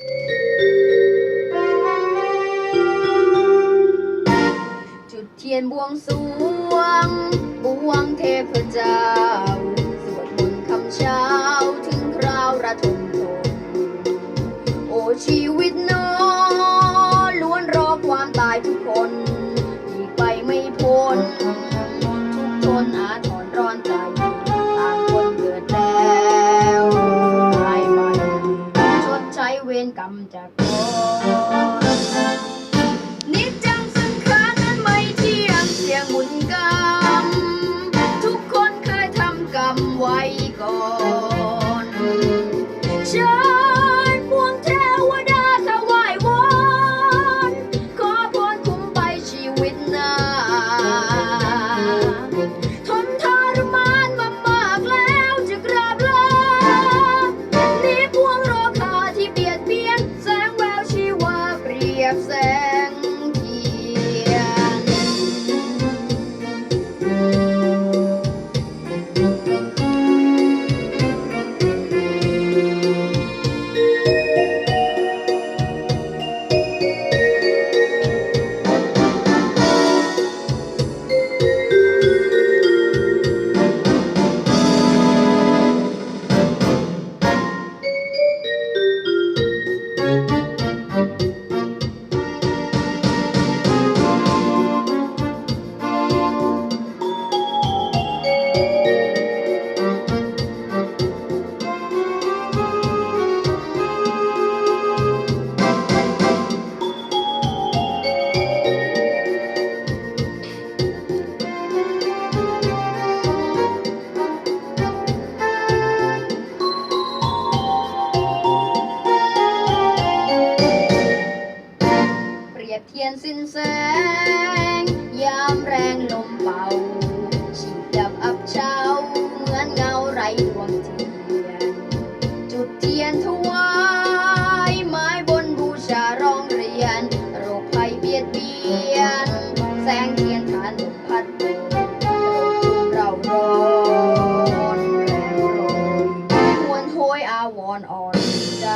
จุดเทียนบวงสรวง บวงเทพเจ้า สวดมนต์คำเช้าถึงคราวระทม เวรกรรมจากก่อนนิจ เป เปรียบเทียนสิ้นแสง ยามแรงลมเป่าฉีดดับอับเช้า เหมือนเงาไร้ดวงเทียน จุดเทียนถวายไม้บนบูชาร้องเรียน โรคภัยเบียดเบียน แสงเทียนฐานลมพัดเราร้อนแรงโรยหวนโหยอาวรอ่อนใจ